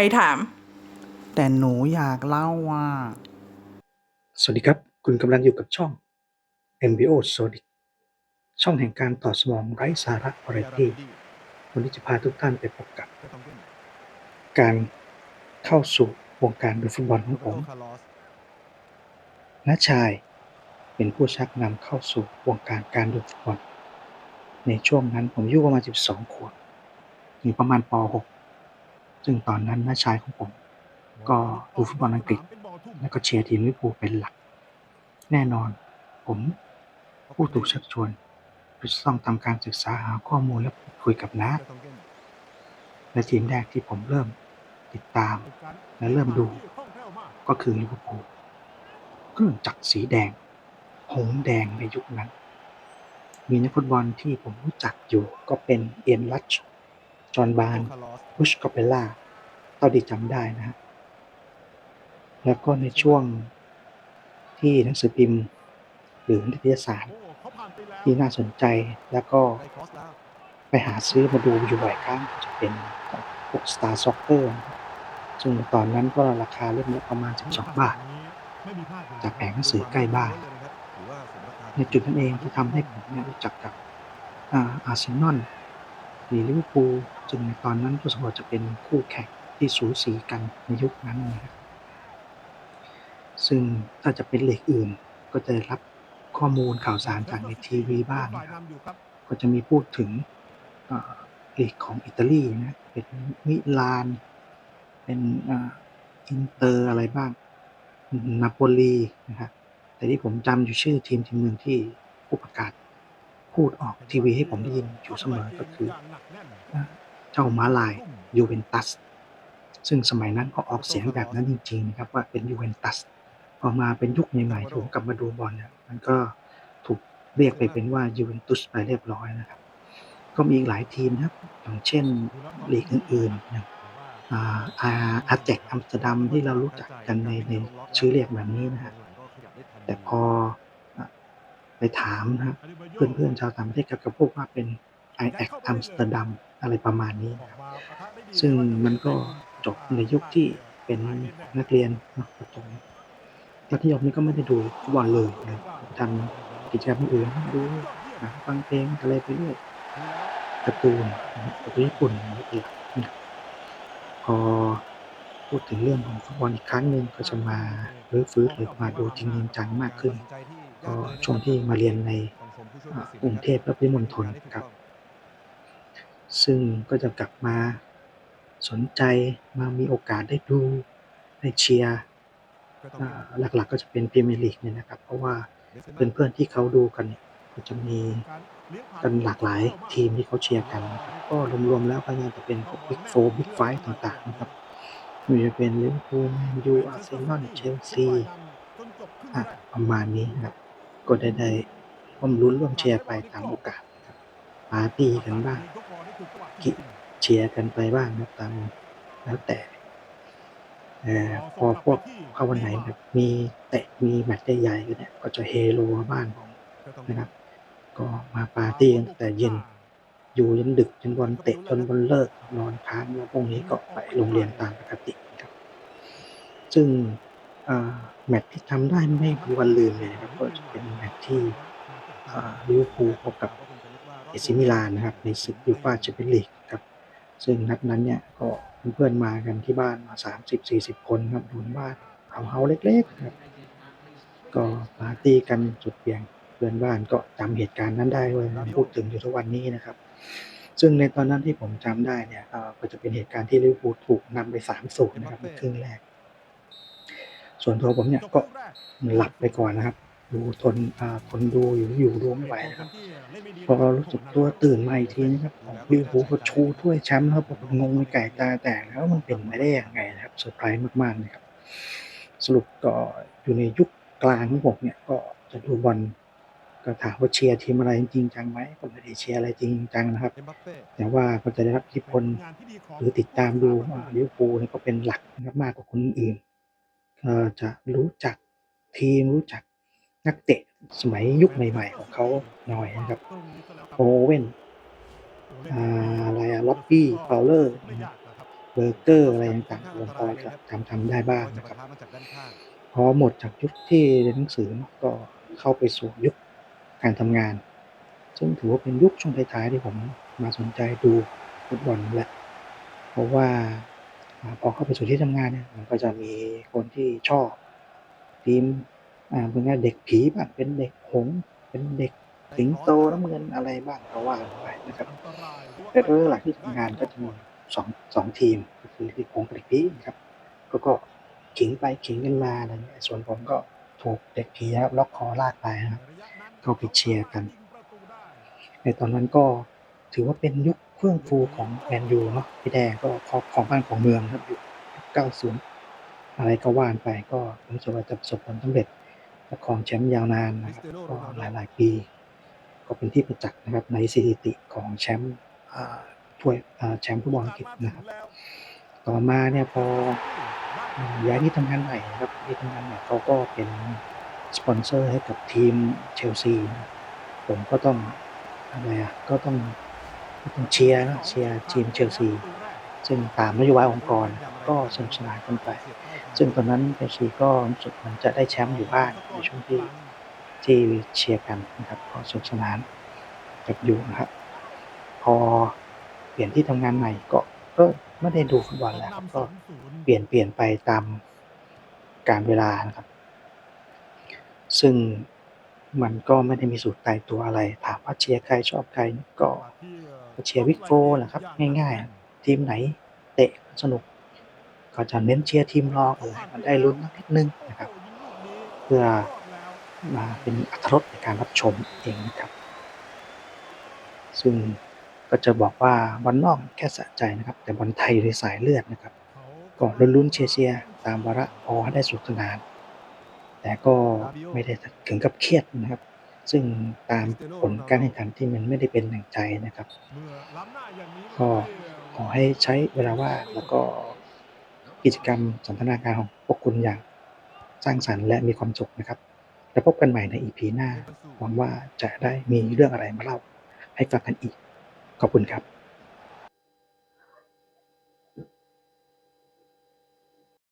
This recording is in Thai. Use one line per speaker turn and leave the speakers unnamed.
รถาม
แต่หนูอยากเล่าว่า
สวัสดีครับ คุณกำลังอยู่กับช่อง MBO Sonic ช่องแห่งการต่อสมองไร้สาระวาไรตี้วันนี้จะพาทุกท่านไปพบกับ การเข้าสู่วงการดูฟุตบอลของผมน้าชายเป็นผู้ชักนำเข้าสู่วงการการดูฟุตบอลในช่วงนั้นผมอายุประมาณ 12 ขวบอยู่ประมาณป .6 ซึ่งตอนนั้นน้าชายของผม ก็ดูฟุตบอลอังกฤษ แล้วก็เชียร์ทีมลิเวอร์พูลเป็นหลัก แน่นอน ผมผู้ถูกชักชวนจะต้องทำการศึกษาหาข้อมูลและพูดคุยกับน้าและทีมแรกที่ผมเริ่มติดตาม และเริ่มดู ก็คือลิเวอร์พูลเครื่องจักรสีแดง หงส์แดงในยุคนั้น มีนักฟุตบอลที่ผมรู้จักอยู่ก็เป็นเอียนลัช จอห์นบาร์นบุชคอเปล่าเท่าที่จำได้นะฮะแล้วก็ในช่วงที่หนังสือพิมพ์ หรือนิตยสารที่น่าสนใจแล้วก็ไปหาซื้อมาดูอยู่บ่อยครั้งจะเป็นของพวก Star Soccer นะครับซึ่งตอนนั้นก็ราคาเล่มละประมาณ 12 บาท จากแผงหนังสือใกล้บ้าน ในจุดนั้นเองที่ทำให้ผมนี่ยรู้จักกับอาร์เซนอล หรือลิเวอร์พูลซึ่งในตอนนั้นก็สมมติจะเป็นคู่แข่งที่สูสีกันในยุคนั้นนะครับซึ่งถ้าจะเป็นเหลขอื่นก็จะรับข้อมูลข่าวสารจากในทีวีบ้างนะครับก็จะมีพูดถึงเอ่อลีกของอิตาลีนะเป็นมิลาน เป็นอินเตอร์อะไรบ้างนาโปลีนะครับแต่ที่ผมจำอยู่ชื่อทีมทีมหนึ่งที่ผู้ประกาศ พูดออกทีวีให้ผมได้ยินอยู่เสมอก็คือเจ้าม้าลายยูเวนตัสซึ่งสมัยนั้นก็ออกเสียงแบบนั้นจริงๆนะครับว่าเป็นยูเวนตัสพอมาเป็นยุคใหม่ๆที่ผมกลับมาดูบอลเนี่ยมันก็ถูกเรียกไปเป็นว่ายูเวนตุสไปเรียบร้อยนะครับ ก็มีอีกหลายทีมนะครับอย่างเช่นลีกอื่นๆอย่างอาอาอาแจกอัมสเตอร์ดัมที่เรารู้จักกันในในชื่อเรียกแบบนี้นะฮะแต่พอไปถามนะครับ เพื่อนๆชาวต่างประเทศก็พูดว่าเป็นไอแอคอัมสเตอร์ดัมอะไรประมาณนี้นะครับซึ่งมันก็จบในยุคที่เป็นนักเรียนนะประถมตอนที่ยมนี่ก็ไม่ได้ดูฟุตบอลเลยนะทำกิจกรรมอื่นดูหนังฟังเพลงอะไรไปเรื่อยการ์ตูนนะครับการ์ตูนญี่ปุ่นอะไรเป็นหลักนพอพูดถึงเรื่องของฟุตบอลอีกครั้งหนึ่งก็จะมารื้อฟื้นหรือมาดูจริงจังมากขึ้น ก็ช่วงที่มาเรียนใน กรุงเทพและปริมณฑลครับ ซึ่งก็จะกลับมาสนใจมามีโอกาสได้ดูได้เชียร์อ่าหลักๆก็จะเป็นพรีเมียร์ลีกเนี่ยนะครับ เพราะว่าเพื่อนๆที่เขาดูกันเนี่ยก็จะมีกันหลากหลายทีมที่เขาเชียร์กันนะครับก็รวมๆแล้วก็น่าจะเป็นพวกบิ๊กโฟบิ๊กไฟต่างๆนะครับไม่ว่าจะเป็นลิเวอร์พูลแมนยูอาร์เซนอลเชลซีอะประมาณนี้นะครับ ก็ได้ได้ ร่วมรุ้นร่วมเชียร์ไปตามโอกาสครับปาร์ตี้กันบ้างกิเชียร์กันไปบ้างนะตามแล้วแต่อพอพวกเข้าวันไหนแบบมีเตะมีแมตช์ใหญ่ๆกันเนี่ยก็จะเฮโลบ้านผมนะครับ ก็มาปาร์ตี้กันตั้งแต่เย็น อยู่ยันดึกจนบอลเตะจนบอลเลิกนอนค้างแล้วพรุ่งนี้ก็ไปโรงเรียนตามปกติครับ ซึ่งแมตช์ที่ทำได้ไม่มีวันลืมเลยนะครับก็จะเป็นแมตช์ที่ ลิเวอร์พูลพบกับเอซิมิลานนะครับในศึกยูฟ่าแชมเปี้ยนลีกครับซึ่งนัดนั้นเนี่ยก็เพื่อนๆมากันที่บ้านมา 30-40 คนครับดูบ้านเอาเฮาเล็กๆครับก็ปาร์ตี้กันสุดเบี่ยงเพื่อนบ้านก็จำเหตุการณ์นั้นได้ด้วยพูดถึงอยู่ทุกวันนี้นะครับ ซึ่งในตอนนั้นที่ผมจำได้เนี่ยก็จะเป็นเหตุการณ์ที่ลิเวอร์พูลถูกนำไป3ศูนนะครับในครึ่งแรก ส่วนตัวผมเนี่ยก็หลับไปก่อนนะครับ ดูทนอ่าทนดูอยู่อยู่ดูไม่ไหวนะครับ พอรู้สึกตัวตื่นมาอีกทีนะครับของลิวหูก็ชูถ้วยแชมป์แล้วผมงงไปไก่ตาแตกแล้วมันเป็นไปได้ยังไงนะครับเซอร์ไพรส์มากๆนะครับ สรุปก็อยู่ในยุคกลางของผมเนี่ยก็จะดูบอลก็ถามว่าเชียร์ทีมอะไรจริงจังไหมก็ไม่ได้เชียร์อะไรจริงจังนะครับ แต่ว่าก็จะได้รับอิทธิพลหรือติดตามดูอ่าลิเวอร์พูลเนี่ก็เป็นหลักมากกว่าคนอื่นก็จะรู้จักทีมรู้จัก นักเตะสมัยยุคใหม่ๆของเขาหน่อยนะครับโอเว่นอ่าอะไรอะล็อบบี้ฟาวเลอร์เบอร์เกอร์อะไรต่างๆผมพอจะทำทำได้บ้างนะครับพอหมดจากยุคที่เรียนหนังสือก็เข้าไปสู่ยุคการทำงาน ซึ่งถือว่าเป็นยุคช่วงท้ายๆที่ผมมาสนใจดูฟุตบอลแหละเพราะว่าอ่าพอเข้าไปสู่ที่ทำงานเนี่ยมันก็จะมีคนที่ชอบทีม อ่าเป็นไงเด็กผีบ้างเป็นเด็กหงเป็นเด็กสิงโตน้ำเงินอะไรบ้างก็ว่ากันไปนะครับแต่โดยหลักที่ทำงานก็จะมีสองสองทีมก็คือเด็กหงกับเด็กผีนะครับก็ก็ขิงไปขิงกันมาอะไรเงี้ยส่วนผมก็ถูกเด็กผีครับล็อกคอลากไปนะครับเข้าไปเชียร์กันในตอนนั้นก็ถือว่าเป็นยุคเฟื่องฟูของแมนยูเนาะพี่แดงก็ของของบ้านของเมืองครับอยุค90 อะไรก็ว่านไปก็รู้สึกว่าจะประสบผลสำเร็จ และคองแชมป์ยาวนานนะครับก็หลายๆ ปี ก็เป็นที่ประจักษ์นะครับในสถิติของแชมป์ถ้วยแชมป์ฟุตบอลอังกฤษนะครับ ต่อมาเนี่ยพอย้ายที่ทำงานใหม่นะครับที่ทำงานใหม่เขาก็เป็นสปอนเซอร์ให้กับทีมเชลซีผมก็ต้องอะไรอะก็ต้องก็ต้องเชียร์นะเชียร์ทีมเชลซีซึ่งตามนโยบายองค์กร ก็สนุกสนานกันไป ซึ่งตอนนั้นเชลซีก็รู้สึกมันจะได้แชมป์อยู่บ้างในช่วงที่ที่เชียร์กันนะครับก็สนุกสนานกับอยู่นะครับ พอเปลี่ยนที่ทำงานใหม่ก็ก็ไม่ได้ดูฟุตบอลแล้วครับก็เปลี่ยนเปลี่ยนไปตามการเวลานะครับ ซึ่งมันก็ไม่ได้มีสูตรตายตัวอะไร ถามว่าเชียร์ใครชอบใครก็ก็เชียร์วิกโฟแหละครับ ง่ายๆ ทีมไหนเตะสนุก ก็จะเน้นเชียร์ทีมรองเออให้มันได้ลุ้นนิดนึงนะครับ เพื่อมาเป็นอรรถรสในการรับชมเองนะครับ ซึ่งก็จะบอกว่าบอลนอกแค่สะใจนะครับ แต่บอลไทยในสายเลือดนะครับก็ลุ้นๆเชียร์ตามวาระพอให้ได้สนุกสนาน แต่ก็ไม่ได้ถึงกับเครียดนะครับ ซึ่งตามผลการแข่งขันที่มันไม่ได้เป็นอย่างใจนะครับ ก็ขอให้ใช้เวลาว่างแล้วก็ กิจกรรมสันทนาการของพวกคุณอย่างสร้างสรรค์และมีความสุขนะครับ แล้วพบกันใหม่ในอีพีหน้า หวังว่าจะได้มีเรื่องอะไรมาเล่าให้ฟังกันอีก ขอบคุณครับ